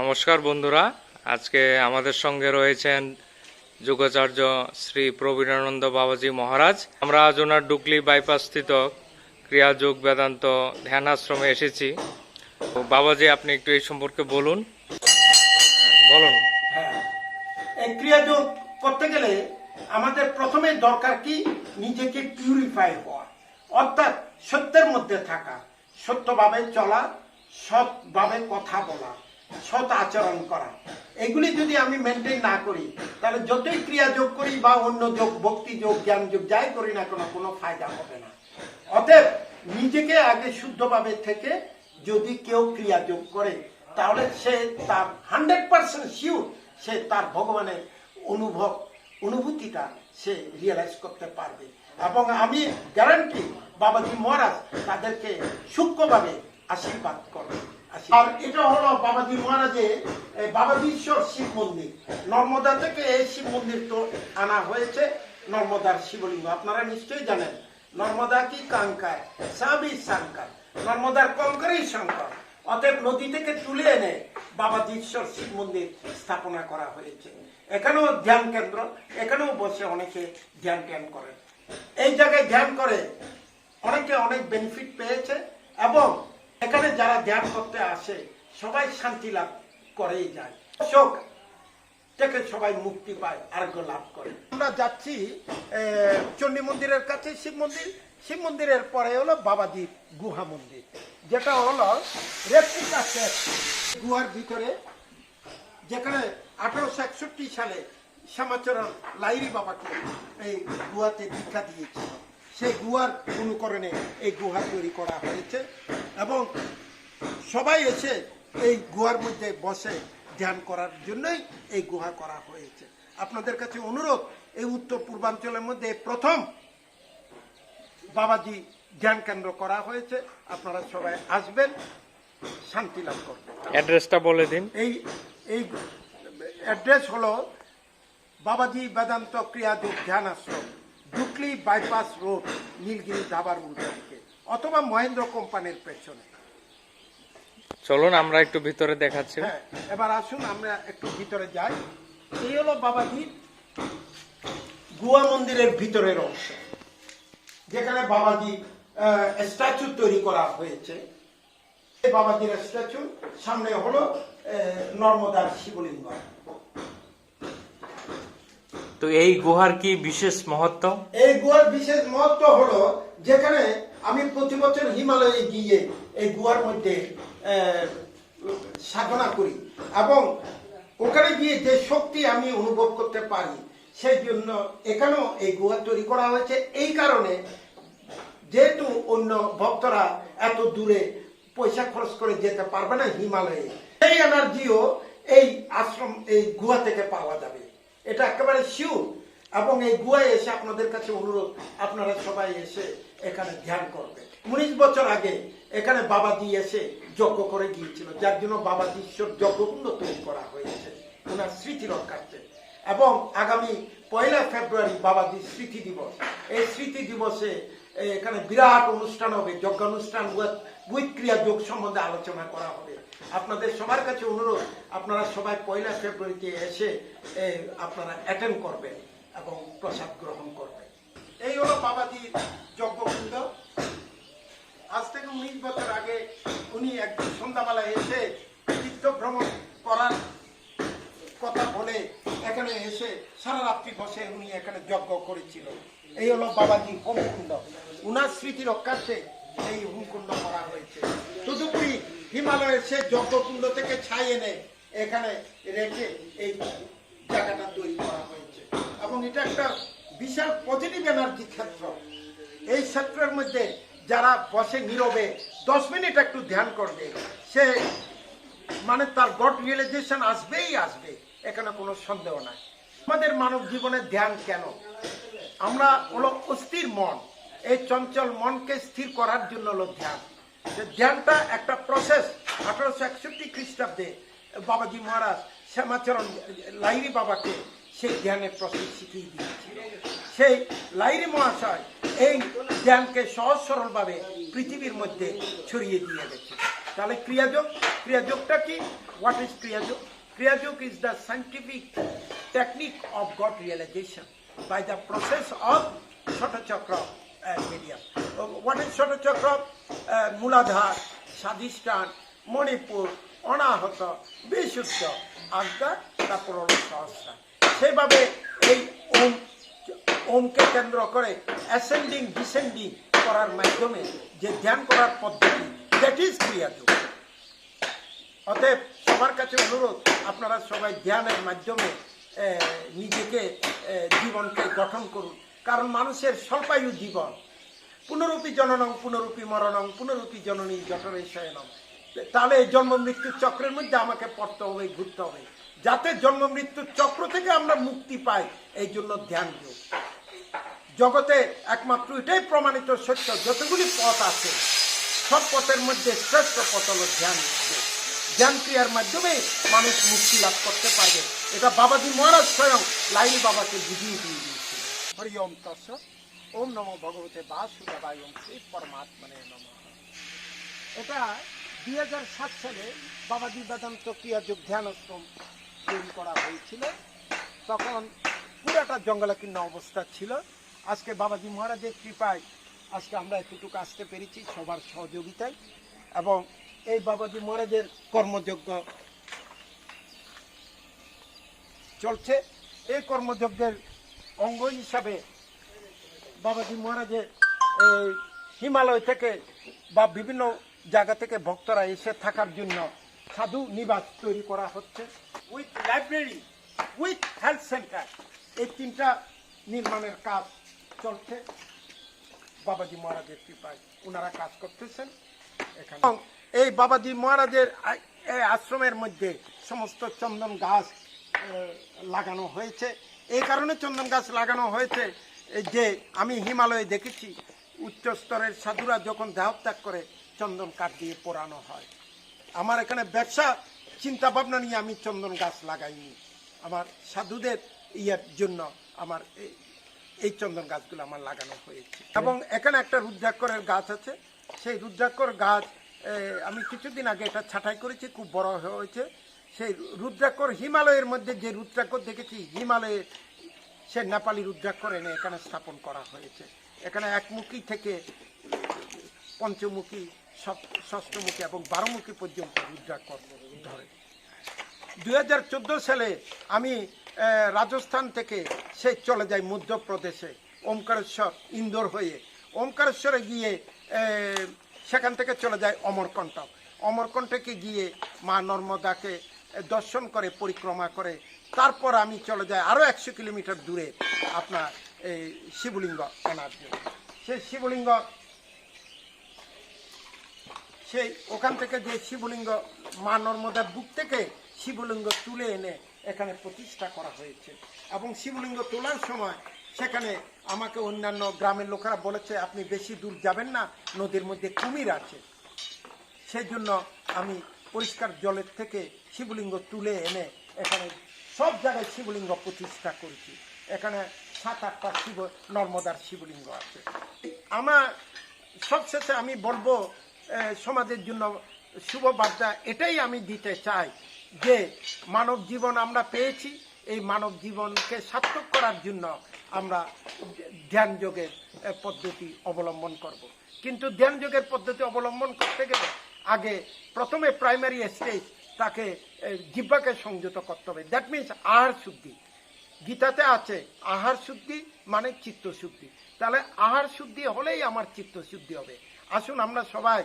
নমস্কার বন্ধুরা। আজকে আমাদের সঙ্গে রয়েছেন যুগাচার্য শ্রী প্রবীণানন্দ বাবাজি মহারাজ। আমরা আজ ওনার ডুকলি বাইপাস স্থিত ক্রিয়াযোগ বেদান্ত ধ্যান আশ্রমে এসেছি বাবাজি আপনি একটু এই সম্পর্কে বলুন। হ্যাঁ, বলুন। হ্যাঁ। এই ক্রিয়াযোগ করতে গেলে আমাদের প্রথমে দরকার কি? নিজেকে পিউরিফাই হওয়া। অর্থাৎ সত্যের মধ্যে থাকা সত্যভাবে চলা সৎভাবে কথা বলা। সৎ আচরণ করা। এগুলি যদি আমি মেনটেন না করি, তাহলে যতই ক্রিয়া যোগ করি বা অন্য যোগ, ভক্তি যোগ, জ্ঞান যোগ, যাই করি না কোনো কোনো ফায়দা হবে না। অতএব নিজেকে আগে শুদ্ধভাবে থেকে যদি কেউ ক্রিয়া যোগ করে, তাহলে সে তার হান্ড্রেড পার্সেন্ট শিওর সে তার ভগবানের অনুভব, অনুভূতিটা সে রিয়েলাইজ করতে পারবে। এবং আমি গ্যারান্টি বাবাজি মহারাজ তাদেরকে সূক্ষ্মভাবে আশীর্বাদ করবে। আর এটা হলো বাবাজি মহারাজে এ, বাবাজীশ্বর শিব মন্দির। নর্মদা থেকে এই শিব মন্দির তো আনা হয়েছে নর্মদার শিবলিঙ্গ। আপনারা নিশ্চয়ই জানেন নর্মদা কি কাঙ্কায়? সাবি সাঙ্কার নর্মদার কঙ্করেই শঙ্কর অতএব নদী থেকে তুলে এনে বাবাজীশ্বর শিব মন্দির স্থাপনা করা হয়েছে। এখানেও ধ্যান কেন্দ্র এখানেও বসে অনেকে ধ্যান ধ্যান করেন এই জায়গায় ধ্যান করে অনেকে অনেক বেনিফিট পেয়েছে এবং এখানে যারা ধ্যান করতে আসে, সবাই শান্তি লাভ করেই যায়। শোক থেকে সবাই মুক্তি পায়, আরোগ্য লাভ করে। আমরা যাচ্ছি চণ্ডী মন্দিরের কাছে, শিব মন্দির। শিব মন্দিরের পরে হলো বাবাজির গুহা মন্দির, যেটা হলো গুহার ভিতরে, যেখানে আঠারোশো একষট্টি সালে শ্যামাচরণ লাইরি বাবাকে এই গুহাতে দীক্ষা দিয়েছিল। সেই গুহার অনুকরণে এই গুহা তৈরি করা হয়েছে। এবং সবাই এসে এই গুহার মধ্যে বসে ধ্যান করার জন্যই এই গুহা করা হয়েছে। আপনাদের কাছে অনুরোধ এই উত্তর পূর্বাঞ্চলের মধ্যে প্রথম বাবাজি ধ্যান কেন্দ্র করা হয়েছে। আপনারা সবাই আসবেন শান্তি লাভ করবেন। অ্যাড্রেসটা বলে দিন। এই এই অ্যাড্রেস হলো বাবাজি বেদান্ত ক্রিয়াযোগ ধ্যান আশ্রম ডুকলি বাইপাস রোড নীলগিরি ধাবার উল্টো। অথবা মহেন্দ্র কোম্পানির পেছনে। চলুন আমরা একটু ভিতরে দেখাচ্ছি। হ্যাঁ এবার আসুন আমরা একটু ভিতরে যাই। এই হলো বাবাজির গুয়া মন্দিরের ভিতরের অংশ যেখানে বাবাজি স্ট্যাচু তৈরি করা হয়েছে। এই বাবাজির স্ট্যাচু সামনে হলো নর্মদার শিবলিঙ্গ। তো এই গুহার কি বিশেষ মহত্ব? এই গুহার বিশেষ মহত্ব হলো যেখানে আমি প্রতি বছর হিমালয়ে গিয়ে এই গুহার মধ্যে সাধনা করি। এবং ওখানে গিয়ে যে শক্তি আমি অনুভব করতে পারি, সেই জন্য এখানেও এই গুহা তৈরি করা হয়েছে। এই কারণে যেহেতু অন্য ভক্তরা এত দূরে পয়সা খরচ করে যেতে পারবে না হিমালয়ে, সেই এনার্জিও এই আশ্রম, এই গুহা থেকে পাওয়া যাবে। এটা একেবারে শিওর এবং এই গুহায় এসে আপনাদের কাছে অনুরোধ, আপনারা সবাই এসে এখানে ধ্যান করবে উনিশ বছর আগে এখানে বাবাজি এসে যজ্ঞ করে গিয়েছিল, যার জন্য বাবাজি ঈশ্বর যজ্ঞকুণ্ড তৈরি করা হয়েছে ওনার স্মৃতি রক্ষার্থে। এবং আগামী পয়লা ফেব্রুয়ারি বাবাজির স্মৃতি দিবস। এই স্মৃতি দিবসে এখানে বিরাট অনুষ্ঠান হবে, যজ্ঞানুষ্ঠান উইথ ক্রিয়া যোগ সম্বন্ধে আলোচনা করা হবে। আপনাদের সবার কাছে অনুরোধ, আপনারা সবাই পয়লা ফেব্রুয়ারিতে এসে আপনারা অ্যাটেন্ড করবেন। এবং প্রসাদ গ্রহণ করবেন এই হলো বাবাজির যজ্ঞকুণ্ড। আজ থেকে উনিশ বছর আগে উনি একদিন সন্ধ্যাবেলা এসে তীর্থ ভ্রমণ করার কথা বলে এখানে এসে সারা রাত্রি বসে উনি এখানে যজ্ঞ করেছিল। এই হলো বাবাজি হোমকুণ্ড। উনার স্মৃতি রক্ষার্থে এই হোমকুণ্ড করা হয়েছে। তদুপরি হিমালয়ের সে যজ্ঞকুণ্ড থেকে ছাই এনে এখানে রেখে এই জায়গাটা তৈরি করা হয়েছে। এবং এটা একটা বিশাল পজিটিভ এনার্জি ক্ষেত্র। এই ক্ষেত্রের মধ্যে যারা বসে নীরবে, দশ মিনিট একটু ধ্যান করবে, সে মানে তার গড রিয়েলাইজেশন আসবেই আসবে, এখানে কোনো সন্দেহ নাই। আমাদের মানব জীবনে ধ্যান কেন? আমরা হলো অস্থির মন। এই চঞ্চল মনকে স্থির করার জন্য হলো ধ্যান। ধ্যানটা একটা প্রসেস আঠারোশো একষট্টি খ্রিস্টাব্দে বাবাজি মহারাজ শ্যামাচরণ লাইরি বাবাকে সেই জ্ঞানের প্রসেস শিখিয়ে দিয়েছে। সেই লাইরি মহাশয় এই জ্ঞানকে সহজ সরলভাবে পৃথিবীর মধ্যে ছড়িয়ে দিয়ে গেছে তাহলে ক্রিয়াযোগ? ক্রিয়াযোগটা কি? What is Kriyayoga? Kriyayoga is the scientific technique of God realization by the process of Shatchakra medium what is Shatchakra? Muladhara, Swadhisthana, Manipura, Anahata, Vishuddha, Ajna, তারপর হল সহস্রা সেভাবে এই ওম, ওমকে কেন্দ্র করে অ্যাসেন্ডিং ডিসেন্ডিং করার মাধ্যমে যে ধ্যান করার পদ্ধতি দ্যাট ইজ ক্রিয়াযোগ অতএব সবার কাছে অনুরোধ, আপনারা সবাই ধ্যানের মাধ্যমে নিজেকে জীবনকে গঠন করুন। কারণ মানুষের স্বল্পায়ু জীবন, পুনরূপী জননং, পুনরূপী মরণং, পুনরূপী জননী জঠরে শয়নম তাহলে জন্ম মৃত্যুর চক্রের মধ্যে আমাকে পড়তে হবে, ঘুরতে হবে। যাতে জন্ম মৃত্যুর চক্র থেকে আমরা মুক্তি পাই, এই জন্য ধ্যান যোগ জগতে একমাত্র এটাই প্রমাণিত সত্য, যতগুলি পথ আছে, সব পথের মধ্যে শ্রেষ্ঠ পথ হল ধ্যান। ধ্যান ক্রিয়ার মাধ্যমে মানুষ মুক্তি লাভ করতে পারবে। এটা বাবাজি মহারাজ স্বয়ং লাইনি বাবাকে বুঝিয়ে দিয়ে দিয়েছিল হরি ওম ওম নম ভগবতে বাসুদেবায় ওম শ্রী পরমাত্মনে নম। এটা দুই হাজার সাত সালে বাবাজি বেদান্ত ক্রিয়া যোগ ধ্যান আশ্রম তৈরি করা হয়েছিল। তখন পুরাটা জঙ্গলাকীর্ণ অবস্থা ছিল। আজকে বাবাজি মহারাজের কৃপায় আজকে আমরা এতটুকু আসতে পেরেছি সবার সহযোগিতায়। এবং এই বাবাজি মহারাজের কর্মযজ্ঞ চলছে। এই কর্মযজ্ঞের অঙ্গ হিসাবে বাবাজি মহারাজের হিমালয় থেকে বা বিভিন্ন জায়গা থেকে ভক্তরা এসে থাকার জন্য সাধু নিবাস তৈরি করা হচ্ছে with library with health centre এই তিনটা নির্মাণের কাজ চলছে। বাবাজি মহারাজের কৃপায় ওনারা কাজ করতেছেন। এখানে এই বাবাজি মহারাজের আশ্রমের মধ্যে সমস্ত চন্দন গাছ লাগানো হয়েছে। এই কারণে চন্দন গাছ লাগানো হয়েছে যে আমি হিমালয়ে দেখেছি, উচ্চ স্তরের সাধুরা যখন দেহত্যাগ করে চন্দন কাঠ দিয়ে পোড়ানো হয়। আমার এখানে ব্যবসা চিন্তা ভাবনা নিয়ে আমি চন্দন গাছ লাগাইনি। আমার সাধুদের ইয়ের জন্য আমার এই- চন্দন গাছগুলো আমার লাগানো হয়েছে। এবং এখানে একটা রুদ্রাক্ষরের গাছ আছে। সেই রুদ্রাক্ষর গাছ আমি কিছুদিন আগে এটা ছাঁটাই করেছি, খুব বড় হয়েছে। সেই রুদ্রাক্ষর হিমালয়ের মধ্যে যে রুদ্রাক্ষর দেখেছি, হিমালয়ে সে নেপালি রুদ্রাক্ষর এনে এখানে স্থাপন করা হয়েছে। এখানে একমুখী থেকে পঞ্চমুখী ষষ্ঠমুখী এবং বারোমুখী পর্যন্ত রুদ্রাক্ষর ধরে। দু হাজার চোদ্দ সালে আমি রাজস্থান থেকে সে চলে যাই মধ্যপ্রদেশে, ওমকারেশ্বর ইন্দোর হয়ে। ওমকারেশ্বরে গিয়ে সেখান থেকে চলে যায় অমরকণ্টক অমরকণ্ঠকে গিয়ে মা নর্মদাকে দর্শন করে, পরিক্রমা করে, তারপর আমি চলে যাই আরও একশো কিলোমিটার দূরে আপনার, এই শিবলিঙ্গ আনার জন্য সেই শিবলিঙ্গ সেই ওখান থেকে যে শিবলিঙ্গ মা নর্মদার বুক থেকে শিবলিঙ্গ তুলে এনে এখানে প্রতিষ্ঠা করা হয়েছে। এবং শিবলিঙ্গ তোলার সময় সেখানে আমাকে অন্যান্য গ্রামের লোকেরা বলেছে, আপনি বেশি দূর যাবেন না, নদীর মধ্যে কুমির আছে। সেই জন্য আমি পরিষ্কার জলের থেকে শিবলিঙ্গ তুলে এনে এখানে সব জায়গায় শিবলিঙ্গ প্রতিষ্ঠা করেছি। এখানে সাত, আটটা শিব, নর্মদার শিবলিঙ্গ আছে। আমার সবশেষে আমি বলব সমাজের জন্য শুভ বার্তা এটাই আমি দিতে চাই যে মানব জীবন আমরা পেয়েছি এই মানব জীবনকে সার্থক করার জন্য আমরা ধ্যান যোগের পদ্ধতি অবলম্বন করব। কিন্তু ধ্যান যোগের পদ্ধতি অবলম্বন করতে গেলে আগে প্রথমে প্রাইমারি স্টেজ তাকে আহ, জিহ্বাকে সংযত করতে হবে। দ্যাট মিনস আহার শুদ্ধি। গীতাতে আছে আহার শুদ্ধি মানে চিত্ত শুদ্ধি। তাহলে আহার শুদ্ধি হলেই আমার চিত্ত শুদ্ধি হবে। আসুন আমরা সবাই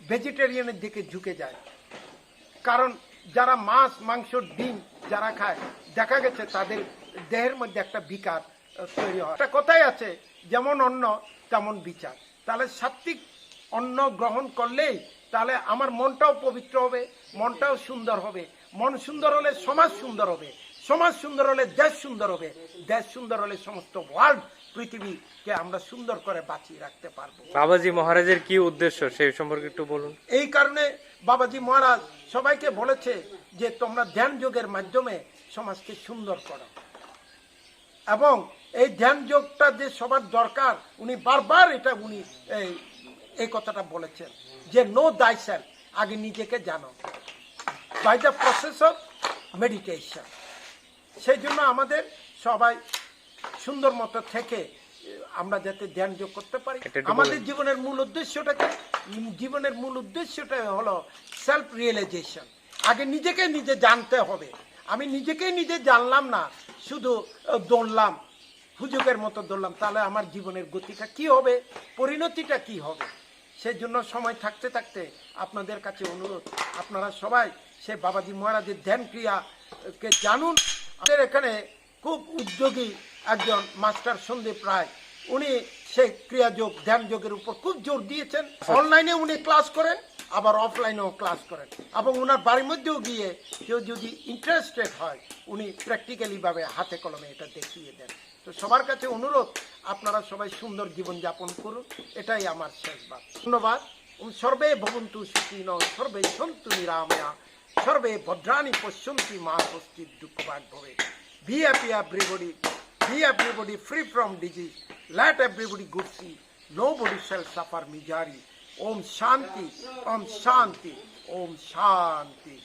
ভেজিটেরিয়ানের দিকে ঝুঁকে যাই। কারণ যারা মাছ, মাংস, ডিম যারা খায়, দেখা গেছে তাদের দেহের মধ্যে একটা বিকার তৈরি হয়। একটা কথাই আছে, যেমন অন্ন, তেমন বিচার। তাহলে সাত্বিক অন্ন গ্রহণ করলেই তাহলে আমার মনটাও পবিত্র হবে, মনটাও সুন্দর হবে। মন সুন্দর হলে সমাজ সুন্দর হবে। সমাজ সুন্দর হলে দেশ সুন্দর হবে। দেশ সুন্দর হলে সমস্ত ওয়ার্ল্ড পৃথিবীকে আমরা সুন্দর করে বাঁচিয়ে রাখতে পারব। বাবাজি মহারাজের কি উদ্দেশ্য? সেই সম্পর্কে একটু বলুন। এই কারণে বাবাজি মহারাজ সবাইকে বলেছে যে তোমরা ধ্যান যোগের মাধ্যমে সমাজকে সুন্দর করো। এবং এই ধ্যান যোগটা যে সবার দরকার উনি বারবার এটা উনি এই কথাটা বলেছেন যে নো দাই আগে নিজেকে জানো। By the process of meditation সেই জন্য আমাদের সবাই সুন্দর মতো থেকে আমরা যাতে ধ্যান যোগ করতে পারি। আমাদের জীবনের মূল উদ্দেশ্যটাকে জীবনের মূল উদ্দেশ্যটা হলো সেলফ রিয়েলাইজেশন আগে নিজেকে নিজে জানতে হবে। আমি নিজেকেই নিজে জানলাম না শুধু দৌড়লাম হুজুকের মতো দৌড়লাম তাহলে আমার জীবনের গতিটা কি হবে পরিণতিটা কি হবে? সেই জন্য সময় থাকতে থাকতে আপনাদের কাছে অনুরোধ আপনারা সবাই সে বাবাজি মহারাজের ধ্যান ক্রিয়াকে জানুন আমাদের এখানে খুব উদ্যোগী একজন মাস্টার সন্দীপ রায়। উনি সেই ক্রিয়াযোগ ধ্যান যোগের উপর খুব জোর দিয়েছেন। অনলাইনে উনি ক্লাস করেন, আবার অফলাইনেও ক্লাস করেন। এবং ওনার বাড়ির মধ্যেও গিয়ে কেউ যদি ইন্টারেস্টেড হয়, উনি প্র্যাকটিক্যালি ভাবে হাতে কলমে এটা দেখিয়ে দেন। তো সবার কাছে অনুরোধ, আপনারা সবাই সুন্দর জীবন যাপন করুন, এটাই আমার শেষ বাত ধন্যবাদ। সর্বে ভবন্তু সুখীন সর্বে সন্তু নিরাময়া। সর্বে ভদ্রাণী পশ্যন্তি মা স্বস্তি দুঃখবাদ ভবে be happy everybody be everybody free from disease let everybody good see nobody shall suffer misery ওম শান্তি ওম শান্তি ওম শান্তি